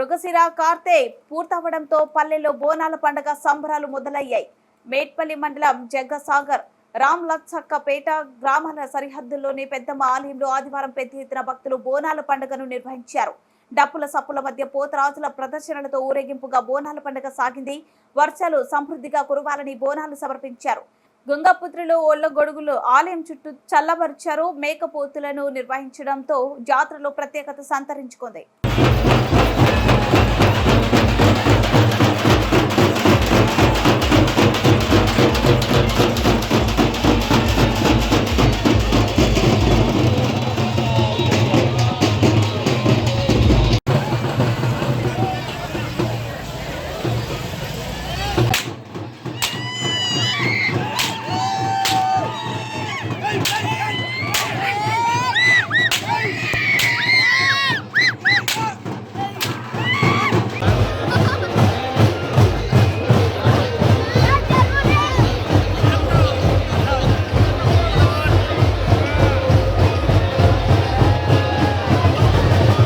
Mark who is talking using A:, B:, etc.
A: మృగశిర కార్తె పూర్తవడంతో పల్లెల్లో బోనాల పండగ సంబరాలు మొదలయ్యాయి. మేట్పల్లి మండలం జగ్గసాగర్ రామ్ లచ్చక్కపేట గ్రామాల సరిహద్దుల్లోని పెద్దమ్మ ఆలయంలో ఆదివారం పెద్ద ఎత్తున భక్తులు బోనాల పండుగను నిర్వహించారు. డప్పుల సప్పుల మధ్య పోతరాజుల ప్రదర్శనలతో ఊరేగింపుగా బోనాల పండుగ సాగింది. వర్షాలు సమృద్ధిగా కురవాలని బోనాలు సమర్పించారు. గంగాపుత్రులు ఒళ్ళ గొడుగులు ఆలయం చుట్టూ చల్లబరిచారు. మేకపోతులను నిర్వహించడంతో జాతరలో ప్రత్యేకత సంతరించుకుంది.